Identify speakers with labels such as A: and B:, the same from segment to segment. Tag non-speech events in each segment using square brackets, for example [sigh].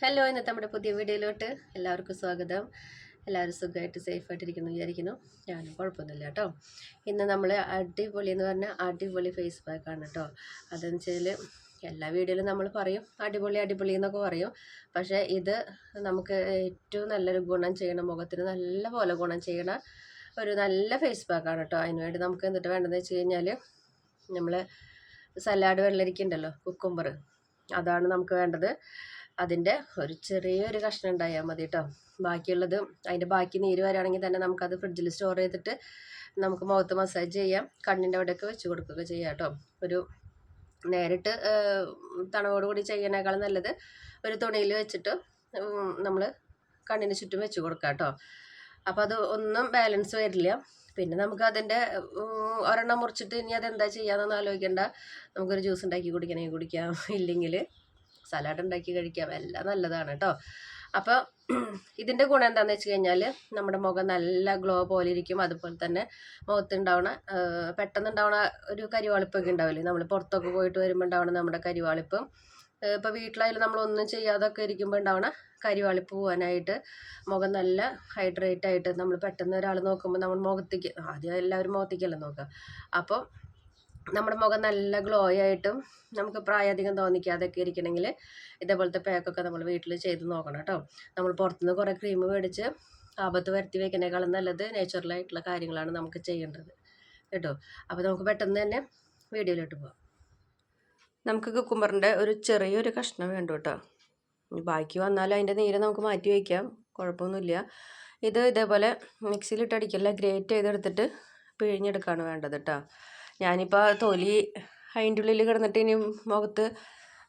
A: Hello ഇന്നത്തെ നമ്മുടെ പുതിയ വീഡിയോയിലോട്ട് എല്ലാവർക്കും സ്വാഗതം. എല്ലാവരും സുഖമായിട്ട് സേഫായിട്ടിരിക്കുന്നു വിചാരിക്കുന്നു. ഞാനും കുഴപ്പമൊന്നുമില്ല കേട്ടോ. ഇന്ന് നമ്മൾ അടിപൊളി എന്ന് പറഞ്ഞാൽ അടിപൊളി ഫേസ് പാക്കാണ് കേട്ടോ. അതെന്ന് വെച്ചാൽ എല്ലാ വീഡിയോയിലും നമ്മൾ പറയും അടിപൊളി അടിപൊളി എന്നൊക്കെ പറയും. പക്ഷേ ഇത് നമുക്ക് ഏറ്റവും നല്ലൊരു ഗുണം ചെയ്യണം മുഖത്തിന് നല്ല പോലെ ഗുണം ചെയ്യണ ഒരു നല്ല ഫേസ് പാക്കാണ് കേട്ടോ. അതിന് വേണ്ടി നമുക്ക് എന്നിട്ട് വേണ്ടതെന്ന് വെച്ച് കഴിഞ്ഞാൽ നമ്മൾ സലാഡ് വെള്ളരിക്കുണ്ടല്ലോ കുക്കുംബർ അതാണ് നമുക്ക് വേണ്ടത്. അതിന്റെ ഒരു ചെറിയൊരു കഷ്ണം ഉണ്ടായാൽ മതി കേട്ടോ ബാക്കിയുള്ളത് അതിന്റെ ബാക്കി നീര് വരാണെങ്കിൽ തന്നെ നമുക്കത് ഫ്രിഡ്ജിൽ സ്റ്റോർ ചെയ്തിട്ട് നമുക്ക് മുഖത്ത് മസാജ് ചെയ്യാം. കണ്ണിന്റെ അവിടെയൊക്കെ വെച്ച് കൊടുക്കുക ചെയ്യാം കേട്ടോ. ഒരു നേരിട്ട് തണവോടുകൂടി ചെയ്യണേക്കാളും നല്ലത് ഒരു തുണിയിൽ വെച്ചിട്ട് നമ്മൾ കണ്ണിന് ചുറ്റും വെച്ച് കൊടുക്കാം കേട്ടോ. അപ്പോൾ അത് ഒന്നും ബാലൻസ് വരില്ല. പിന്നെ നമുക്ക് അതിന്റെ ഒരെണ്ണം മുറിച്ചിട്ട് ഇനി അതെന്താ ചെയ്യാമെന്നൊന്നും ആലോചിക്കേണ്ട. നമുക്കൊരു ജ്യൂസ് ഉണ്ടാക്കി കുടിക്കണമെങ്കിൽ കുടിക്കാം. ഇല്ലെങ്കിൽ സലാഡ് ഉണ്ടാക്കി കഴിക്കാം എല്ലാം നല്ലതാണ് കേട്ടോ അപ്പോൾ [clears throat] ഇതിന്റെ ഗുണം എന്താണെന്ന് വെച്ച് കഴിഞ്ഞാൽ നമ്മുടെ മുഖം നല്ല ഗ്ലോ പോലെ ഇരിക്കും. അതുപോലെ തന്നെ മുഖത്തുണ്ടാവണ പെട്ടെന്ന് ഉണ്ടാവണ ഒരു കരിവാളിപ്പൊക്കെ ഉണ്ടാവില്ലേ? നമ്മൾ പുറത്തൊക്കെ പോയിട്ട് വരുമ്പോൾ ഉണ്ടാവണ നമ്മുടെ കരിവാളിപ്പും. ഇപ്പോൾ വീട്ടിലായാലും നമ്മളൊന്നും ചെയ്യാതൊക്കെ ഇരിക്കുമ്പോൾ ഉണ്ടാവണ കരിവാളിപ്പ് പോകാനായിട്ട് മുഖം നല്ല ഹൈഡ്രേറ്റ് ആയിട്ട് നമ്മൾ പെട്ടെന്ന് ഒരാൾ നോക്കുമ്പോൾ നമ്മൾ മുഖത്തേക്ക് ആദ്യം എല്ലാവരും മുഖത്തേക്കല്ല നോക്കുക അപ്പോൾ നമ്മുടെ മുഖം നല്ല ഗ്ലോ ആയിട്ടും നമുക്ക് പ്രായാധികം തോന്നിക്കാതെയൊക്കെ ഇരിക്കണമെങ്കിൽ ഇതേപോലത്തെ പാക്കൊക്കെ നമ്മൾ വീട്ടിൽ ചെയ്ത് നോക്കണം കേട്ടോ. നമ്മൾ പുറത്തുനിന്ന് കുറേ ക്രീം മേടിച്ച് ആപത്ത് വരുത്തി വയ്ക്കുന്നതിനേക്കാളും നല്ലത് നേച്ചുറലായിട്ടുള്ള കാര്യങ്ങളാണ് നമുക്ക് ചെയ്യേണ്ടത് കേട്ടോ. അപ്പോൾ നമുക്ക് പെട്ടെന്ന് തന്നെ വീഡിയോയിലോട്ട് പോകാം നമുക്ക് കുക്കുമ്പറിന്റെ ഒരു ചെറിയൊരു കഷ്ണം വേണ്ട കേട്ടോ. ബാക്കി വന്നാൽ അതിന്റെ നീര് നമുക്ക് മാറ്റി വയ്ക്കാം. കുഴപ്പമൊന്നുമില്ല. ഇത് ഇതേപോലെ മിക്സിയിലിട്ട് അടിക്കില്ല ഗ്രേറ്റ് ചെയ്തെടുത്തിട്ട് പിഴിഞ്ഞെടുക്കുകയാണ് വേണ്ടത് കേട്ടോ. ഞാനിപ്പോൾ തൊലി അതിന്റെ ഉള്ളിൽ കിടന്നിട്ട് ഇനി മുഖത്ത്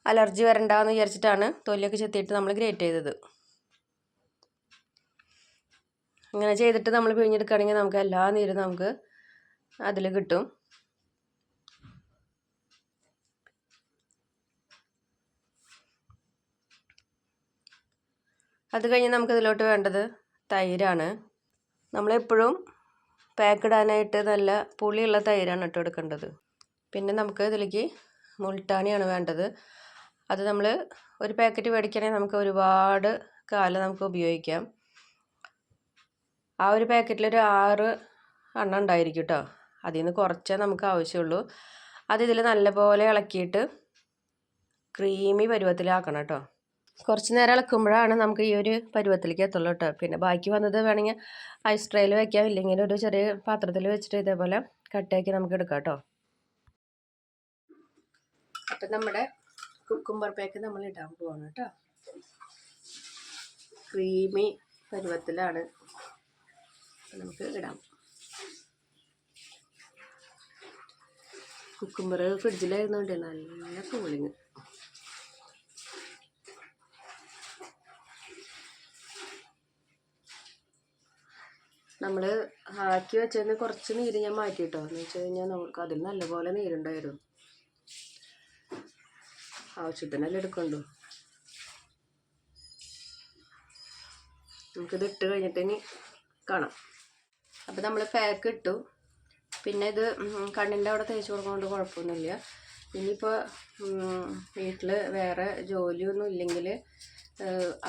A: അലർജി വരണ്ടെന്ന് വിചാരിച്ചിട്ടാണ് തൊലിയൊക്കെ ചെത്തിയിട്ട് നമ്മൾ ഗ്രേറ്റ് ചെയ്തത്. അങ്ങനെ ചെയ്തിട്ട് നമ്മൾ പിഴിഞ്ഞെടുക്കുകയാണെങ്കിൽ നമുക്ക് എല്ലാ നീരും നമുക്ക് അതിൽ കിട്ടും. അത് കഴിഞ്ഞ് നമുക്കിതിലോട്ട് വേണ്ടത് തൈരാണ്. നമ്മളെപ്പോഴും പാക്ക് ഇടാനായിട്ട് നല്ല പുളിയുള്ള തൈരാണ് ഇട്ട് എടുക്കേണ്ടത് പിന്നെ നമുക്ക് ഇതിലേക്ക് മുൾട്ടാണിയാണ് വേണ്ടത്. അത് നമ്മൾ ഒരു പാക്കറ്റ് മേടിക്കണമെങ്കിൽ നമുക്ക് ഒരുപാട് കാലം നമുക്ക് ഉപയോഗിക്കാം. ആ ഒരു പാക്കറ്റിൽ ഒരു ആറ് എണ്ണ ഉണ്ടായിരിക്കും കേട്ടോ അതിൽ നിന്ന് കുറച്ചേ നമുക്ക് ആവശ്യമുള്ളൂ. അത് ഇതിൽ നല്ലപോലെ ഇളക്കിയിട്ട് ക്രീമി പരുവത്തിലാക്കണം കേട്ടോ കുറച്ച് നേരം ഇളക്കുമ്പോഴാണ് നമുക്ക് ഈ ഒരു പരുവത്തിലേക്ക് എത്തുള്ളൂ കേട്ടോ. പിന്നെ ബാക്കി വന്നത് വേണമെങ്കിൽ ഐസ് ട്രേയിൽ വയ്ക്കാം ഇല്ലെങ്കിൽ ഒരു ചെറിയ പാത്രത്തിൽ വെച്ചിട്ട് ഇതേപോലെ കട്ടാക്കി നമുക്ക് എടുക്കാം കേട്ടോ. അപ്പം നമ്മുടെ കുക്കുംബർ പേക്ക് നമ്മൾ ഇടാൻ പോവാണ് കേട്ടോ. ക്രീമി പരുവത്തിലാണ് നമുക്ക് ഇടാം. കുക്കുംബർ ഫ്രിഡ്ജിലായിരുന്നുകൊണ്ട് നല്ല കൂളിങ് നമ്മൾ ആക്കി വെച്ചതിന് കുറച്ച് നീര് ഞാൻ മാറ്റി കേട്ടോ എന്ന് വെച്ച് കഴിഞ്ഞാൽ നമുക്ക് അതിൽ നല്ലപോലെ നീരുണ്ടായിരുന്നു. ആവശ്യത്തിനല്ലേ എടുക്കണ്ടു? നമുക്കിത് ഇട്ട് കഴിഞ്ഞിട്ട് ഇനി കാണാം. അപ്പോൾ നമ്മൾ പാക്ക് ഇട്ടു. പിന്നെ ഇത് കണ്ണിന്റെ അവിടെ തേച്ച് കൊടുക്കുന്നതുകൊണ്ട് കുഴപ്പമൊന്നുമില്ല. ഇനിയിപ്പോൾ വീട്ടിൽ വേറെ ജോലിയൊന്നും ഇല്ലെങ്കിൽ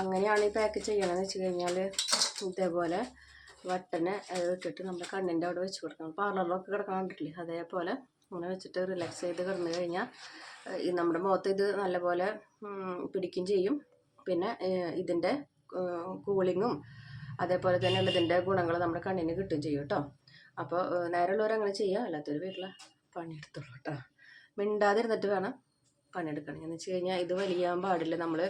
A: അങ്ങനെയാണ് ഈ പാക്ക് ചെയ്യണമെന്ന് വെച്ച് കഴിഞ്ഞാൽ ഇതേപോലെ വട്ടനെ ഇട്ടിട്ട് നമ്മുടെ കണ്ണിന്റെ അവിടെ വെച്ച് കൊടുക്കണം. പാർലറിലൊക്കെ കിടക്കാൻ കണ്ടിട്ടില്ലേ? അതേപോലെ അങ്ങനെ വെച്ചിട്ട് റിലാക്സ് ചെയ്ത് കിടന്നു കഴിഞ്ഞാൽ ഈ നമ്മുടെ മുഖത്ത് ഇത് നല്ലപോലെ പിടിക്കുകയും ചെയ്യും. പിന്നെ ഇതിന്റെ കൂളിങ്ങും അതേപോലെ തന്നെ ഇതിന്റെ ഗുണങ്ങൾ നമ്മുടെ കണ്ണിന് കിട്ടുകയും ചെയ്യും കേട്ടോ. അപ്പോൾ നേരെയുള്ളവരങ്ങനെ ചെയ്യുക അല്ലാത്തൊരു വീട്ടിൽ പണിയെടുത്തോളൂ കേട്ടോ. മിണ്ടാതിരുന്നിട്ട് വേണം പണിയെടുക്കണം. എന്ന് വെച്ച് കഴിഞ്ഞാൽ ഇത് വലിയാൻ പാടില്ല. നമ്മൾ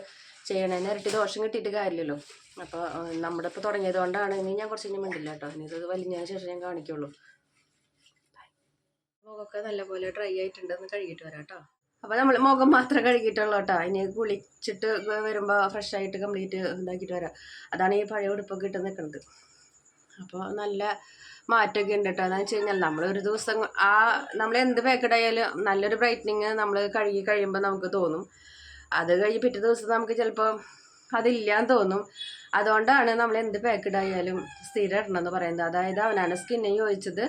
A: ചെയ്യണതിന് ഇരട്ടി ദോഷം കിട്ടിയിട്ട് കാര്യമില്ലല്ലോ. അപ്പോൾ നമ്മുടെ ഇപ്പോൾ തുടങ്ങിയത് കൊണ്ടാണ് ഇനി ഞാൻ കുറച്ച് ഇനി മിണ്ടില്ല കേട്ടോ. ഇനി ഇത് വലിഞ്ഞതിന് ശേഷം ഞാൻ കാണിക്കുള്ളൂ. മുഖമൊക്കെ നല്ലപോലെ ഡ്രൈ ആയിട്ടുണ്ട് എന്ന് കഴുകിയിട്ട് വരാം കേട്ടോ. അപ്പോൾ നമ്മൾ മുഖം മാത്രം കഴുകിയിട്ടുള്ളൂ കേട്ടോ. ഇനി കുളിച്ചിട്ട് വരുമ്പോൾ ഫ്രഷ് ആയിട്ട് കംപ്ലീറ്റ് ഇതാക്കിയിട്ട് വരാം. അതാണ് ഈ പഴയ ഉടുപ്പൊക്കെ ഇട്ട് നിൽക്കുന്നത് അപ്പോൾ നല്ല മാറ്റമൊക്കെ ഉണ്ട് കേട്ടോ എന്ന് വെച്ച് കഴിഞ്ഞാൽ നമ്മൾ ഒരു ദിവസം ആ നമ്മൾ എന്ത് പാക്കഡ് ആയാലും നല്ലൊരു ബ്രൈറ്റനിങ് നമ്മൾ കഴുകി കഴിയുമ്പോൾ നമുക്ക് തോന്നും. അത് കഴിഞ്ഞ് പിറ്റേ ദിവസം നമുക്ക് ചിലപ്പോൾ അതില്ലാന്ന് തോന്നും. അതുകൊണ്ടാണ് നമ്മൾ എന്ത് പാക്കഡ് ആയാലും സ്ഥിരം ഇടണമെന്ന് പറയുന്നത്. അതായത് അവനാണ് സ്കിന്നെ ചോദിച്ചത്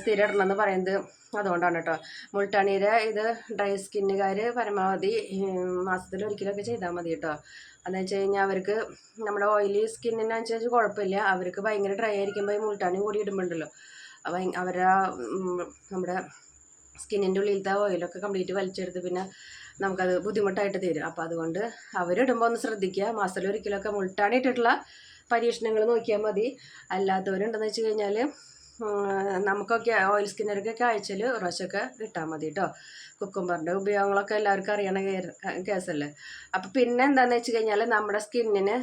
A: സ്ഥിരം ഇടണമെന്ന് പറയുന്നത് അതുകൊണ്ടാണ് കേട്ടോ മുൾട്ടാണിയുടെ ഇത് ഡ്രൈ സ്കിന്നുകാർ പരമാവധി മാസത്തിൽ ഒരിക്കലൊക്കെ ചെയ്താൽ മതി കേട്ടോ അതെന്ന് വെച്ച് കഴിഞ്ഞാൽ അവർക്ക് നമ്മുടെ ഓയിലി സ്കിന്നിനനുസരിച്ച് കുഴപ്പമില്ല. അവർക്ക് ഭയങ്കര ഡ്രൈ ആയിരിക്കുമ്പോൾ ഈ മുൾട്ടണി കൂടി ഇടുമ്പോണ്ടല്ലോ. അവരുടെ നമ്മുടെ സ്കിന്നിന്റെ ഉള്ളിലത്തെ ഓയിലൊക്കെ കംപ്ലീറ്റ് വലിച്ചെടുത്ത് പിന്നെ നമുക്കത് ബുദ്ധിമുട്ടായിട്ട് തരും. അപ്പോൾ അതുകൊണ്ട് അവരിടുമ്പോൾ ഒന്ന് ശ്രദ്ധിക്കുക മാസത്തിൽ ഒരിക്കലൊക്കെ മുൾട്ടാണി ഇട്ടിട്ടുള്ള പരീക്ഷണങ്ങൾ നോക്കിയാൽ മതി. അല്ലാത്തവരുണ്ടെന്ന് വെച്ച് കഴിഞ്ഞാൽ നമുക്കൊക്കെ ഓയിൽ സ്കിന്നർക്കൊക്കെ ആഴ്ചയിൽ പ്രാവശ്യമൊക്കെ ഇട്ടാൽ മതി കേട്ടോ കുക്കുംബറിന്റെ ഉപയോഗങ്ങളൊക്കെ എല്ലാവർക്കും അറിയണ കേസല്ലേ അപ്പോൾ പിന്നെ എന്താണെന്ന് വെച്ച് കഴിഞ്ഞാൽ നമ്മുടെ സ്കിന്നിന്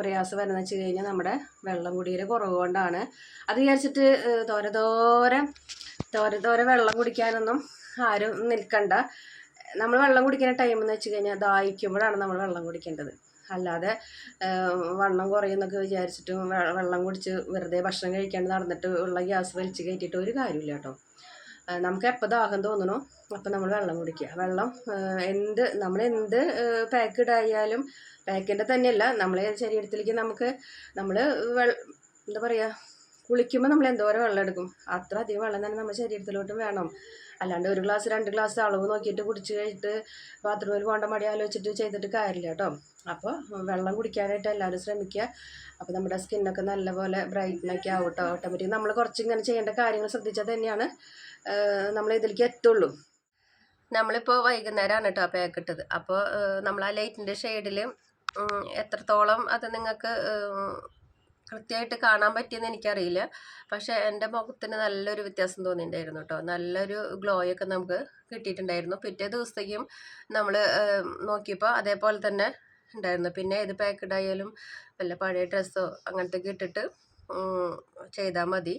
A: പ്രയാസം വരുന്നത് വെച്ച് കഴിഞ്ഞാൽ നമ്മുടെ വെള്ളം കുടിയുടെ കുറവ് കൊണ്ടാണ്. അത് വിചാരിച്ചിട്ട് തോരെ തോരെ തോരെ തോരെ വെള്ളം കുടിക്കാനൊന്നും ആരും നിൽക്കണ്ട. നമ്മൾ വെള്ളം കുടിക്കുന്ന ടൈം എന്ന് വെച്ച് കഴിഞ്ഞാൽ ദാഹിക്കുമ്പോഴാണ് നമ്മൾ വെള്ളം കുടിക്കേണ്ടത്. അല്ലാതെ വണ്ണം കുറയുന്നൊക്കെ വിചാരിച്ചിട്ട് വെള്ളം കുടിച്ച് വെറുതെ ഭക്ഷണം കഴിക്കാണ്ട് നടന്നിട്ട് ഉള്ള ഗ്യാസ് വലിച്ച് കയറ്റിയിട്ട് ഒരു കാര്യമില്ല കേട്ടോ. നമുക്ക് എപ്പോൾ ദാഹം തോന്നണോ അപ്പം നമ്മൾ വെള്ളം കുടിക്കുക. വെള്ളം എന്ത് നമ്മൾ എന്ത് പാക്ക് ഇടായാലും പാക്കിന്റെ തന്നെയല്ല നമ്മളെ ശരീരത്തിലേക്ക് നമുക്ക് നമ്മൾ എന്താ പറയുക കുളിക്കുമ്പോൾ നമ്മൾ എന്തോരം വെള്ളം എടുക്കും. അത്ര അധികം വെള്ളം തന്നെ നമ്മുടെ ശരീരത്തിലോട്ടും വേണം. അല്ലാണ്ട് ഒരു ഗ്ലാസ് രണ്ട് ഗ്ലാസ് അളവ് നോക്കിയിട്ട് കുടിച്ച് കഴിഞ്ഞിട്ട് ബാത്റൂമിൽ പോകേണ്ട മടി ആലോചിച്ചിട്ട് ചെയ്തിട്ട് കാര്യമില്ല കേട്ടോ. അപ്പോൾ വെള്ളം കുടിക്കാനായിട്ട് എല്ലാവരും ശ്രമിക്കുക. അപ്പോൾ നമ്മുടെ സ്കിന്നൊക്കെ നല്ലപോലെ ബ്രൈറ്റനൊക്കെ ആവും കേട്ടോ. ഓട്ടോമാറ്റിക് നമ്മൾ കുറച്ച് ഇങ്ങനെ ചെയ്യേണ്ട കാര്യങ്ങൾ ശ്രദ്ധിച്ചാൽ തന്നെയാണ് നമ്മൾ ഇതിലേക്ക് എത്തുള്ളൂ. നമ്മളിപ്പോൾ വൈകുന്നേരമാണ് കേട്ടോ പാക്ക് ഇട്ടത്. അപ്പോൾ നമ്മൾ ആ ലൈറ്റിന്റെ ഷെയ്ഡിൽ എത്രത്തോളം അത് നിങ്ങൾക്ക് കൃത്യമായിട്ട് കാണാൻ പറ്റിയെന്ന് എനിക്കറിയില്ല. പക്ഷേ എന്റെ മുഖത്തിന് നല്ലൊരു വ്യത്യാസം തോന്നിയിട്ടുണ്ടായിരുന്നു കേട്ടോ. നല്ലൊരു ഗ്ലോയൊക്കെ നമുക്ക് കിട്ടിയിട്ടുണ്ടായിരുന്നു. പിറ്റേ ദിവസത്തേക്കും നമ്മൾ നോക്കിയപ്പോൾ അതേപോലെ തന്നെ ഉണ്ടായിരുന്നു. പിന്നെ ഇത് പാക്കഡ് ആയാലും വല്ല പഴയ ഡ്രസ്സോ അങ്ങനത്തെ ഇട്ടിട്ട് ചെയ്താൽ മതി.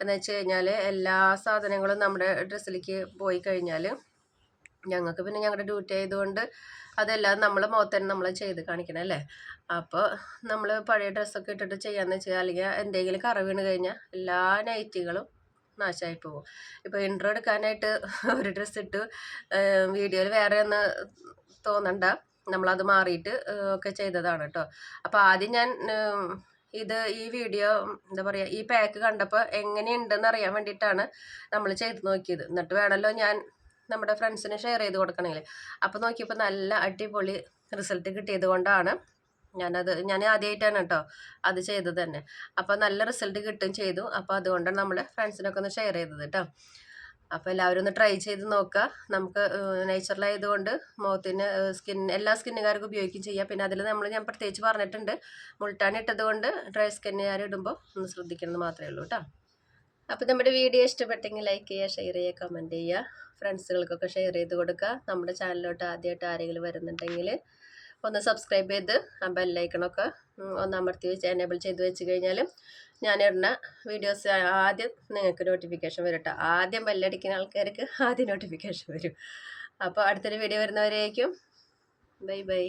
A: എന്ന് വെച്ച് കഴിഞ്ഞാൽ എല്ലാ സാധനങ്ങളും നമ്മുടെ ഡ്രസ്സിലേക്ക് പോയി കഴിഞ്ഞാൽ ഞങ്ങൾക്ക് പിന്നെ ഞങ്ങളുടെ ഡ്യൂട്ടി ആയതുകൊണ്ട് അതെല്ലാം നമ്മൾ മുഖത്തന്നെ നമ്മൾ ചെയ്ത് കാണിക്കണം അല്ലേ? അപ്പോൾ നമ്മൾ പഴയ ഡ്രസ്സൊക്കെ ഇട്ടിട്ട് ചെയ്യാന്ന് വെച്ചാൽ അല്ലെങ്കിൽ എന്തെങ്കിലും കറ വീണ് കഴിഞ്ഞാൽ എല്ലാ നൈറ്റികളും നാശമായി പോകും ഇപ്പോൾ ഇൻട്രോ എടുക്കാനായിട്ട് [laughs] ഒരു ഡ്രസ്സ് ഇട്ട് വീഡിയോയിൽ വേറെ ഒന്ന് തോന്നണ്ട. നമ്മളത് മാറിയിട്ട് ഒക്കെ ചെയ്തതാണ് കേട്ടോ അപ്പോൾ ആദ്യം ഞാൻ ഇത് ഈ വീഡിയോ എന്താ പറയുക ഈ പാക്ക് കണ്ടപ്പോൾ എങ്ങനെയുണ്ടെന്ന് അറിയാൻ വേണ്ടിയിട്ടാണ് നമ്മൾ ചെയ്ത് നോക്കിയത്. എന്നിട്ട് വേണമല്ലോ ഞാൻ നമ്മുടെ ഫ്രണ്ട്സിന് ഷെയർ ചെയ്ത് കൊടുക്കണമെങ്കിൽ അപ്പോൾ നോക്കിയപ്പോൾ നല്ല അടിപൊളി റിസൾട്ട് കിട്ടിയത് കൊണ്ടാണ് ഞാനത് ഞാൻ ആദ്യമായിട്ടാണ് കേട്ടോ അത് ചെയ്തത് തന്നെ. അപ്പോൾ നല്ല റിസൾട്ട് കിട്ടും ചെയ്തു. അപ്പോൾ അതുകൊണ്ടാണ് നമ്മൾ ഫ്രണ്ട്സിനൊക്കെ ഒന്ന് ഷെയർ ചെയ്തത് കേട്ടോ. അപ്പോൾ എല്ലാവരും ഒന്ന് ട്രൈ ചെയ്ത് നോക്കുക നമുക്ക് നേച്ചുറലായതുകൊണ്ട് മുഖത്തിന് സ്കിൻ എല്ലാ സ്കിന്നുകാർക്കും ഉപയോഗിക്കുകയും ചെയ്യാം. പിന്നെ അതിൽ നമ്മൾ ഞാൻ പ്രത്യേകിച്ച് പറഞ്ഞിട്ടുണ്ട്. മുൾട്ടാൻ ഇട്ടത് കൊണ്ട് ഡ്രൈ സ്കിന്നുകാർ ഇടുമ്പോൾ ഒന്ന് ശ്രദ്ധിക്കണമെന്ന് മാത്രമേ ഉള്ളൂ കേട്ടോ. അപ്പോൾ നമ്മുടെ വീഡിയോ ഇഷ്ടപ്പെട്ടെങ്കിൽ ലൈക്ക് ചെയ്യുക ഷെയർ ചെയ്യുക കമന്റ് ചെയ്യുക. ഫ്രണ്ട്സുകൾക്കൊക്കെ ഷെയർ ചെയ്ത് കൊടുക്കുക. നമ്മുടെ ചാനലിലോട്ട് ആദ്യമായിട്ട് ആരെങ്കിലും വരുന്നുണ്ടെങ്കിൽ ഒന്ന് സബ്സ്ക്രൈബ് ചെയ്ത് ആ ബെല്ലൈക്കണൊക്കെ ഒന്ന് അമർത്തി വെച്ച് എനേബിൾ ചെയ്ത് വെച്ച് കഴിഞ്ഞാൽ ഞാൻ ഇടുന്ന വീഡിയോസ് ആദ്യം നിങ്ങൾക്ക് നോട്ടിഫിക്കേഷൻ വരും കേട്ടോ ആദ്യം ബെല്ലടിക്കുന്ന ആൾക്കാർക്ക് ആദ്യം നോട്ടിഫിക്കേഷൻ വരും. അപ്പോൾ അടുത്തൊരു വീഡിയോ വരുന്നവരേക്കും. Bye bye